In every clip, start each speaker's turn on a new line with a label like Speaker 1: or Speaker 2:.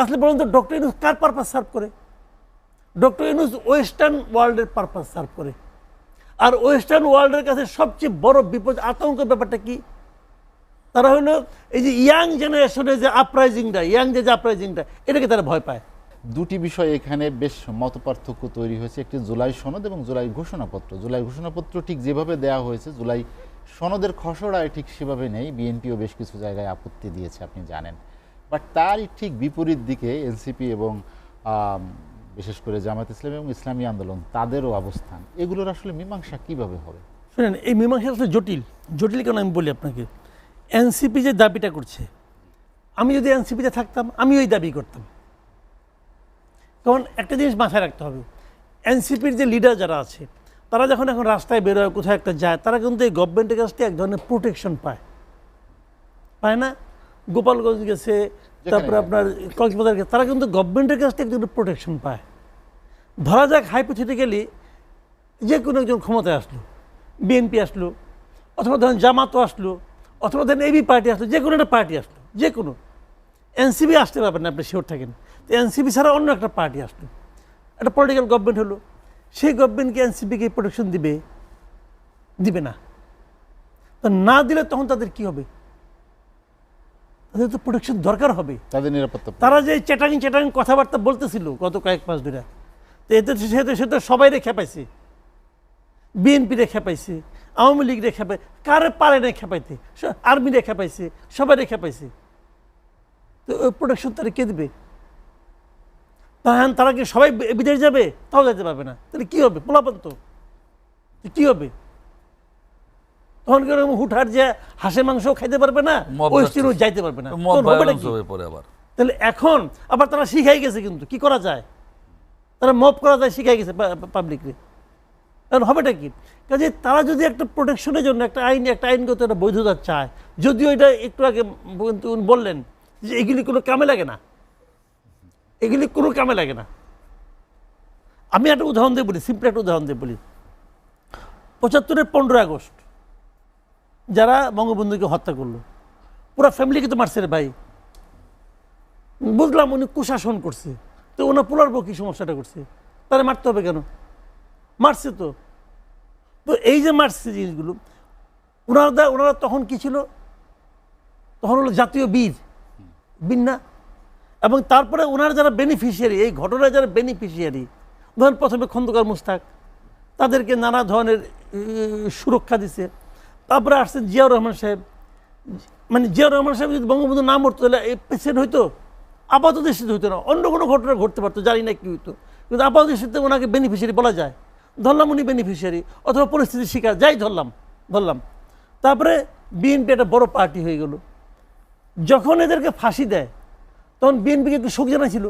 Speaker 1: আসলে বলুন তো, ডক্টর ইউনুস কার পারপাস সার্ভ করে? ডক্টর ইউনুস ওয়েস্টার্ন ওয়ার্ল্ডের পারপাস সার্ভ করে। আর ওয়েস্টার্ন ওয়ার্ল্ডের কাছে সবচেয়ে বড় বিপদ আতঙ্ক ব্যাপারটা কি? তারা হলো এই যে ইয়াং জেনারেশনের যে আপরাইজিংটা ইয়াং যে আপরাইজিংটা এটাকে তারা ভয় পায়।
Speaker 2: দুটি বিষয় এখানে বেশ মতপার্থক্য তৈরি হয়েছে। একটি জুলাই সনদ এবং জুলাই ঘোষণাপত্র। জুলাই ঘোষণাপত্র ঠিক যেভাবে দেওয়া হয়েছে, জুলাই সনদের খসড়ায় ঠিক সেভাবে নেই। বিএনপিও বেশ কিছু জায়গায় আপত্তি দিয়েছে, আপনি জানেন। বাট তারই ঠিক বিপরীত দিকে এনসিপি এবং বিশেষ করে জামাত ইসলাম এবং ইসলামী আন্দোলন, তাদেরও অবস্থান, এগুলোর আসলে মীমাংসা কীভাবে হবে?
Speaker 1: শুনেন, এই মীমাংসা আসলে জটিল। জটিল কেন আমি বলি আপনাকে? এনসিপি যে দাবিটা করছে, আমি যদি এনসিপিতে থাকতাম আমি ওই দাবি করতাম। কারণ একটা জিনিস মাথায় রাখতে হবে, এনসিপির যে লিডার যারা আছে, তারা যখন এখন রাস্তায় বেরোয় কোথাও একটা যায়, তারা কিন্তু এই গভর্নমেন্টের কাছ থেকে এক ধরনের প্রোটেকশন পায়। পায় না? গোপালগঞ্জ গেছে তারপরে আপনার কক্সবাজার গেছে তারা কিন্তু গভর্নমেন্টের কাছ থেকে ধরনের প্রোটেকশন পায়। ধরা যাক হাইপোথেটিক্যালি যে কোনো একজন ক্ষমতায় আসলো বিএনপি আসলো অথবা ধরেন জামাতও আসলো অথবা ধরেন এবি পার্টি আসলো যে কোনো একটা পার্টি আসলো যে কোনো। এনসিবি আসতে পারবেন না আপনি শিওর থাকেন। তো এনসিবি ছাড়া অন্য একটা পার্টি আসলো। একটা পলিটিক্যাল গভর্নমেন্ট হলো সেই গভর্নমেন্টকে এনসিপিকে প্রোটেকশন দিবে দিবে না। তো না দিলে তখন তাদের কি হবে? তাদের তো প্রোটেকশন দরকার হবে।
Speaker 2: তাদের নিরাপত্তা
Speaker 1: তারা যে চেটাং চেটাং কথাবার্তা বলতেছিল গত কয়েক মাস ধরে। তো এতে সে তো সে তো সবাই রেখে পাইছে। বিএনপি রেখে পাইছে আওয়ামী লীগ রেখে পাই কারে পারে না খেপাইতে আর্মি রেখে পাইছে সবাই রেখে পাইছে। তো ওই প্রোটেকশন তারা কে দেবে? তাহলে তারা কি সবাই বিদেশ যাবে? তাও যেতে পারবে না। তাহলে কী হবে? পোলাপান তো কি হবে? তখন কি ওরকম হুটহাট যে হাঁসে মাংস খাইতে পারবে না? ওই
Speaker 3: justice।
Speaker 1: যাইতে পারবে না।
Speaker 3: আবার।
Speaker 1: তাহলে এখন আবার তারা শিখাই গেছে কিন্তু কি করা যায়? তারা মপ করা যায় শিখাই গেছে পাবলিকলি কারণ হবেটা কি? কাজে তারা যদি একটা প্রোটেকশনের জন্য একটা আইন একটা আইনগত একটা বৈধতা চায় যদিও এটা একটু আগে কিন্তু উনি বললেন যে এগুলি কোনো কামে লাগে না। এগুলি কোনো কামে লাগে না। আমি একটা উদাহরণ দিয়ে বলি সিম্পল একটা উদাহরণ দিয়ে বলি। পঁচাত্তরের পনেরোই আগস্ট। যারা বঙ্গবন্ধুকে হত্যা করল, পুরো ফ্যামিলিকে তো মারছে রে ভাই। বুঝলাম উনি কুশাসন করছে, তো ওনার পোলার বউ কি সমস্যাটা করছে? তারা মারতে হবে কেন? মারছে তো। তো এই যে মারছে জিনিসগুলো ওনারা ওনারা তখন কি ছিল? তখন হলো জাতীয় বীর বীর না? এবং তারপরে ওনার যারা বেনিফিশিয়ারি এই ঘটনায় যারা বেনিফিশিয়ারি ধরেন প্রথমে খন্দকার মুস্তাক, তাদেরকে নানা ধরনের সুরক্ষা দিছে। তারপরে আসছেন জিয়াউর রহমান সাহেব। মানে জিয়াউর রহমান সাহেব যদি বঙ্গবন্ধু না মরতো তাহলে এই পেশেন্ট হইতো? আপাতত দৃষ্টিতে হইতো না। অন্য কোনো ঘটনা ঘটতে পারতো জানি না কি হইতো। কিন্তু আপাতত দৃষ্টিতে ওনাকে বেনিফিশিয়ারি বলা যায়। ধরলাম উনি বেনিফিশিয়ারি অথবা পরিস্থিতির শিকার যাই ধরলাম ধরলাম। তারপরে বিএনপি একটা বড় পার্টি হয়ে গেল। যখন এদেরকে ফাঁসি দেয় তখন বিএনপিকে একটু শোক জানাইছিল।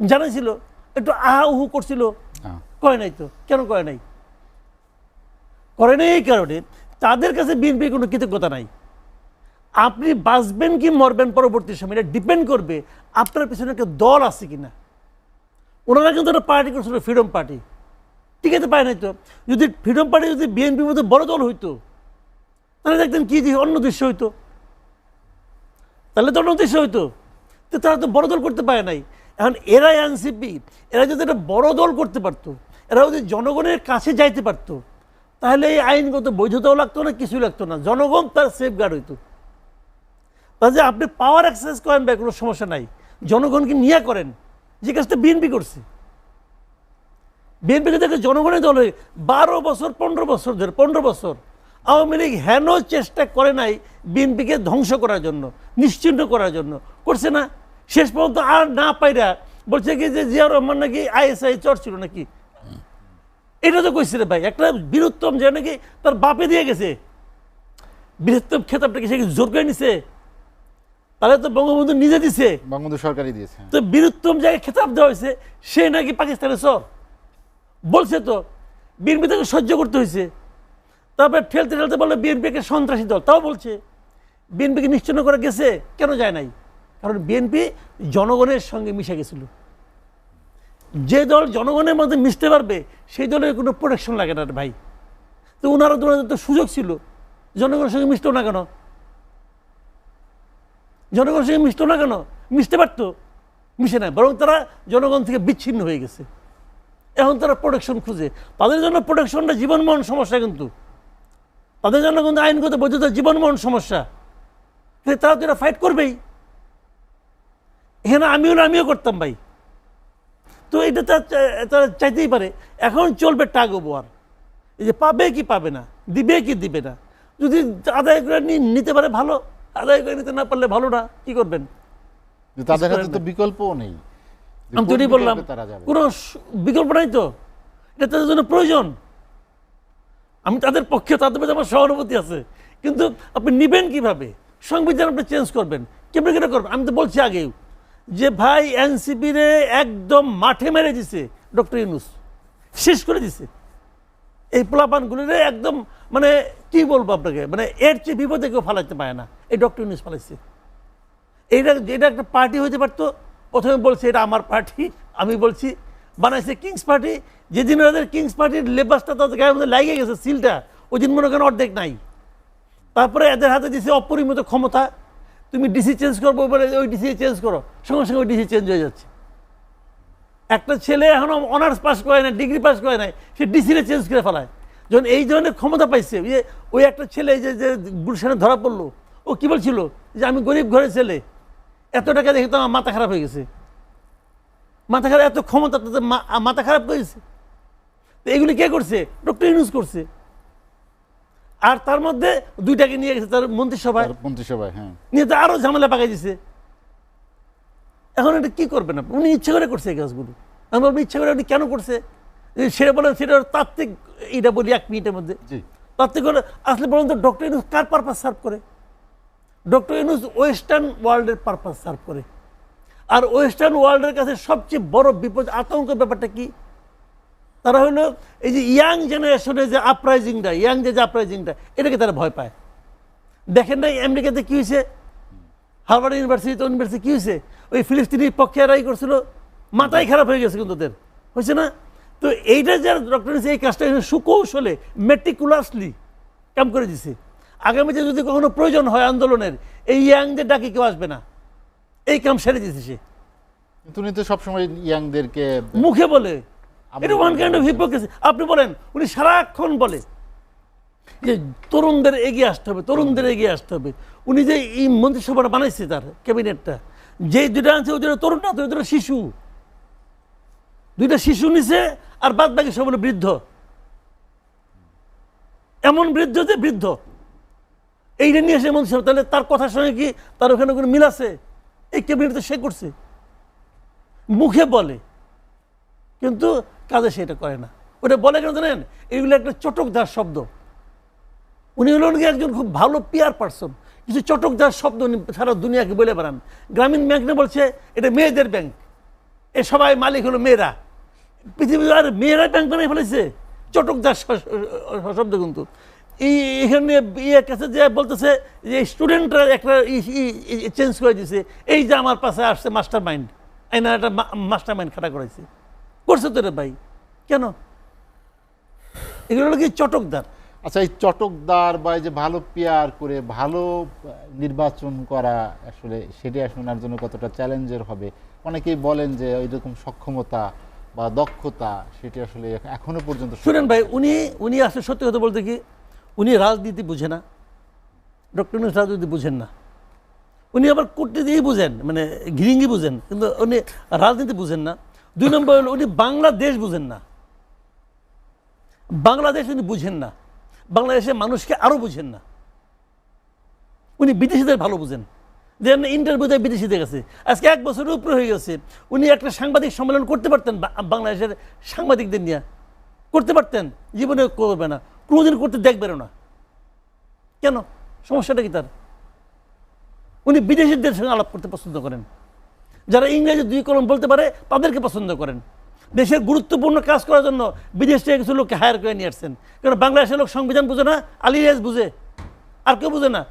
Speaker 1: জানাইছিল একটু আহা উহু করছিল কয় নাই তো? কেন কয় নাই? করে নাই এই কারণে তাদের কাছে বিএনপির কোনো কৃতজ্ঞতা নাই। আপনি বাঁচবেন কি মরবেন পরবর্তী সময়, এটা ডিপেন্ড করবে আপনার পিছনে একটা দল আছে কি না ওনারা কিন্তু একটা পার্টি করছিল ফ্রিডম পার্টি ঠিক আছে, পায় নাই তো? যদি ফ্রিডম পার্টি যদি বিএনপির মধ্যে বড় দল হইতো, তাহলে দেখতেন কী অন্য দৃশ্য হইতো। তাহলে তো অন্য দৃশ্য হইতো। তো তারা তো বড় দল করতে পারে নাই। এখন এরা এনসিপি, এরা যদি একটা বড় দল করতে পারতো, এরা যদি জনগণের কাছে যাইতে পারতো তাহলে এই আইনগত বৈধতাও লাগতো না, কিছুই লাগতো না। জনগণ তার সেফ গার্ড হইতো। তাহলে আপনি পাওয়ার এক্সারসাইজ করেন বা কোনো সমস্যা নাই। জনগণকে নিয়ে করেন। যে কাজটা বিএনপি করছে। বিএনপি থেকে জনগণের দল বারো বছর, পনেরো বছর ধরে, পনেরো বছর, আওয়ামী লীগ হেন চেষ্টা করে নাই বিএনপিকে ধ্বংস করার জন্য, নিশ্চিন্ত করার জন্য। করছে না। শেষ পর্যন্ত আর না পাইরা বলছে কি যে জিয়াউর রহমান নাকি আইএসআই চর ছিল নাকি? এটা তো কইছে রে ভাই একটা বীরুত্তম যে নাকি তার বাপে দিয়ে গেছে। বীরুত্তম খেতাবটাকে সে জোর করে নিছে? তাহলে তো বঙ্গবন্ধু নিজে দিছে।
Speaker 2: বঙ্গবন্ধু সরকারই দিয়েছে।
Speaker 1: তো বীরুত্তম জায়গায় খেতাব দেওয়া হয়েছে সে নাকি পাকিস্তানের সর বলছে তো বিএনপি তাকে সহ্য করতে হয়েছে। তারপরে ঠেলতে ঠেলতে বলে বিএনপিকে সন্ত্রাসী দল। তাও বলছে বিএনপিকে নিশ্চিন্ন করে গেছে? কেন যায় নাই? কারণ বিএনপি জনগণের সঙ্গে মিশে গেছিল। যে দল জনগণের মধ্যে মিশতে পারবে, সেই দলের কোনো প্রোটেকশন লাগে না ভাই। তো ওনারা তো ওনাদের তো সুযোগ ছিল। জনগণের সঙ্গে মিশতো না কেন? জনগণের সঙ্গে মিশতো না কেন? মিশতে পারতো, মিশে না বরং তারা জনগণ থেকে বিচ্ছিন্ন হয়ে গেছে। এখন তারা প্রোটেকশন খুঁজে। তাদের জন্য প্রোটেকশনটা জীবনমরণ সমস্যা কিন্তু। তাদের জন্য কিন্তু আইনগত বৈধতা জীবনমরণ সমস্যা। তারা তো এটা ফাইট করবেই। এখানে আমিও না, আমিও করতাম ভাই। তো এটা তার চাইতেই পারে। এখন চলবে টাগ ওয়ার এই যে পাবে কি পাবে না দিবে কি দিবে না। যদি আদায় করে নিতে পারে ভালো আদায় করে নিতে না পারলে ভালো না কি করবেন?
Speaker 2: তাদের হাতে তো বিকল্পও নেই।
Speaker 1: আমি তৈরি বললাম কোনো বিকল্প নাই তো। এটা তাদের জন্য প্রয়োজন। আমি তাদের পক্ষে তাদের প্রতি আমার সহানুভূতি আছে। কিন্তু আপনি নিবেন কীভাবে? সংবিধান আপনি চেঞ্জ করবেন। কেমন কেন করবেন? আমি তো বলছি আগেও। যে ভাই এনসিপি রে একদম মাঠে মেরে দিছে, ডক্টর ইউনুস। শেষ করে দিছে। এই পোলাপানগুলিরে একদম মানে কি বলব আপনাকে মানে এর চেয়ে বিপদে কেউ ফালাইতে পারে না। এই ডক্টর ইউনুস ফালাইছে। এইটা এটা একটা পার্টি হতে পারতো। প্রথমে বলছে, এটা আমার পার্টি। আমি বলছি, বানাইছে কিংস পার্টি। যেদিন ওদের কিংস পার্টির লেবাসটা তাদের গায়ের মধ্যে লাগিয়ে গেছে, সিলটা, ওই দিন মনে করেন অর্ধেক নাই। তারপরে এদের হাতে দিছে অপরিমিত ক্ষমতা। তুমি ডিসি চেঞ্জ করব বলে ওই ডিসি চেঞ্জ করো। সঙ্গে সঙ্গে ওই ডিসি চেঞ্জ হয়ে যাচ্ছে। একটা ছেলে এখনও অনার্স পাস করে নাই ডিগ্রি পাস করে নাই, সে ডিসিরে চেঞ্জ করে ফেলায়। যখন এই ধরনের ক্ষমতা পাইছে যে, ওই একটা ছেলে যে যে গুলশানে ধরা পড়ল, ও কী বলছিল? যে আমি গরিব ঘরের ছেলে। এত টাকা দেখে তো আমার মাথা খারাপ হয়ে গেছে। মাথা খারাপ, এত ক্ষমতা তাদের মাথা খারাপ করেছে। তো এগুলি কে করছে? ডক্টর ইউনুস করছে। আর তার মধ্যে দুইটাকে নিয়ে গেছে তার মন্ত্রিসভায়।
Speaker 2: তার মন্ত্রিসভায় হ্যাঁ।
Speaker 1: নিয়ে তো আরও ঝামেলা পাকাই দিছে। এখন এটা কি করবেন আপনি? উনি ইচ্ছে করে করছে এই কাজগুলো। আমি বলব ইচ্ছে করে উনি কেন করছে? সেটা বলেন সেটা তাত্ত্বিক এটা বলি এক মিনিটের মধ্যে। তাত্ত্বিক হলে আসলে বলুন তো ডক্টর ইউনুস কার পারপাস সার্ভ করে? ডক্টর ইউনুস ওয়েস্টার্ন ওয়ার্ল্ডের পারপাস সার্ভ করে। আর ওয়েস্টার্ন ওয়ার্ল্ডের কাছে সবচেয়ে বড় বিপদ আতঙ্কের ব্যাপারটা কি? তারা হলো এই যে ইয়াং জেনারেশনের যে আপরাইজিংটা ইয়াং যে আপরাইজিংটা এটাকে তারা ভয় পায়। দেখেন নাই আমেরিকাতে কী হয়েছে? হার্ভার্ড ইউনিভার্সিটি ইউনিভার্সিটি কী হয়েছে? ওই ফিলিস্তিনির পক্ষে রাই করছিল। মাথায় খারাপ হয়ে গেছে কিন্তু ওদের। হয়েছে না? তো এইটা যারা ডক্টর এই কাজটা সুকৌশলে মেটিকুলাসলি কাম করে দিছে। আগামীতে যদি কখনো প্রয়োজন হয় আন্দোলনের এই ইয়াংদের ডাকে কেউ আসবে না। এই কাম সেরে দিছে সে।
Speaker 2: কিন্তু উনি তো সবসময় ইয়াংদেরকে
Speaker 1: মুখে বলে এটা ওয়ান কাইন্ড অফ হিপোক্রেসি আপনি বলেন উনি সারাক্ষণ বলে যে তরুণদের এগিয়ে আসতে হবে তরুণদের এগিয়ে আসতে হবে। উনি যে এই মন্ত্রিসভাটা বানাইছে তার ক্যাবিনেটটা যে দুইটা ওই তরুণ না তো ওই দুটো শিশু। দুইটা শিশু নিছে আর বাদ বাকি সব বৃদ্ধ। এমন বৃদ্ধ যে বৃদ্ধ। এইটা নিয়ে এসে মন্ত্রিসভা তাহলে তার কথার সঙ্গে কি তার ওখানে কোনো মিল আছে? এই ক্যাবিনেট তো সে করছে। মুখে বলে। কিন্তু কাজে সেটা করে না। ওটা বলে কেন জানেন? এগুলো একটা চটকদার শব্দ। উনি হলেন কি একজন খুব ভালো পিয়ার পার্সন কিছু চটকদার শব্দ উনি সারা দুনিয়াকে বলে বেড়ান। গ্রামীণ ব্যাংক না বলছে, এটা মেয়েদের ব্যাংক। এ সবাই মালিক হলো মেয়েরা। পৃথিবীর আর মেয়েরা ব্যাংক বানিয়ে ফেলেছে। চটকদার শব্দ কিন্তু। এই, এখানে ইয়ে কাছে যে বলতেছে যে স্টুডেন্টরা একটা চেঞ্জ করে দিছে। এই যে আমার পাশে আসছে মাস্টার মাইন্ড এই একটা মাস্টার মাইন্ড খাটা করেছে করছে তো রে ভাই। কেন? এগুলো হলো কি চটকদার?
Speaker 2: আচ্ছা এই চটকদার বা এই যে ভালো পিয়ার করে ভালো নির্বাচন করা আসলে সেটি আসলে জন্য কতটা চ্যালেঞ্জের হবে? অনেকেই বলেন যে এরকম সক্ষমতা বা দক্ষতা সেটি আসলে এখনও পর্যন্ত
Speaker 1: শুনেন ভাই উনি উনি আসলে সত্যি কথা বলতে কি উনি রাজনীতি বুঝে না। ডক্টর ইউনুস রাজনীতি বুঝেন না। উনি আবার কূটনীতিই বুঝেন মানে ঘিরিঙ্গি বুঝেন। কিন্তু উনি রাজনীতি বুঝেন না। দুই নম্বর হলো উনি বাংলাদেশ বুঝেন না। বাংলাদেশ উনি বুঝেন না। বাংলাদেশের মানুষকে আরও বুঝেন না। উনি বিদেশিদের ভালো বুঝেন। দেন ইন্টারভিউতে বিদেশিদের কাছে। আজকে এক বছরের উপরে হয়ে গেছে। উনি একটা সাংবাদিক সম্মেলন করতে পারতেন বাংলাদেশের সাংবাদিকদের নিয়ে। করতে পারতেন জীবনে করবে না। কোনোদিন করতে দেখবেন না। কেন? সমস্যাটা কি তার? উনি বিদেশিদের সঙ্গে আলাপ করতে পছন্দ করেন। যারা ইংরেজি দুই কলম বলতে পারে, তাদেরকে পছন্দ করেন। দেশের গুরুত্বপূর্ণ কাজ করার জন্য বিদেশ থেকে কিছু লোককে হায়ার করে নিয়ে আসছেন। কারণ বাংলাদেশের লোক সংবিধান বুঝে না আলিয়াজ বুঝে। আর কেউ বুঝে না।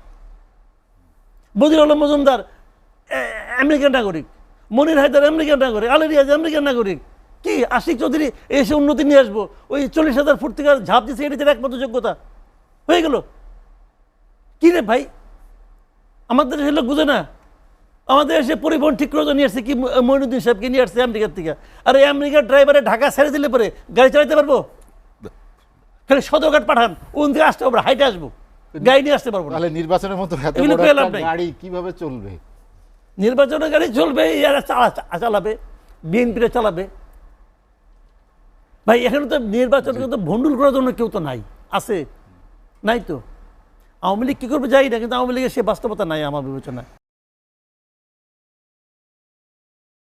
Speaker 1: বদির আলম মজুমদার আমেরিকান নাগরিক। মনির হায়দার আমেরিকান নাগরিক আলিয়াজ আমেরিকান নাগরিক। কি, আশিক চৌধুরী এসে উন্নতি নিয়ে আসব? ওই চল্লিশ হাজার ফুট থেকে ঝাঁপ দিচ্ছে এটা তার একমাত্র যোগ্যতা। হয়ে গেল। কি রে ভাই? আমাদের দেশের লোক বুঝে না। আমাদের এসে পরিবহন ঠিক করে নিয়ে আসছে কি মইনুদ্দিন সাহেবকে নিয়ে আসছে আমেরিকার থেকে। আর এই আমেরিকার ড্রাইভারে ঢাকা ছেড়ে দিলে পরে গাড়ি চালাতে পারব? খালি সদরঘাট পাঠান ওন থেকে আসতে পারব হাইটে আসব। গাড়ি নিয়ে আসতে পারব
Speaker 2: তাহলে নির্বাচনের মতো। গাড়ি কীভাবে চলবে?
Speaker 1: নির্বাচনের গাড়ি চলবে এরা চালাবে বিএনপিরা চালাবে। ভাই এখানে তো নির্বাচন তো ভণ্ডুল করার জন্য কেউ তো নাই আছে নাই তো। আওয়ামী লীগ কী করবে যাই না কিন্তু আওয়ামী লীগের সে বাস্তবতা নাই আমার বিবেচনায়।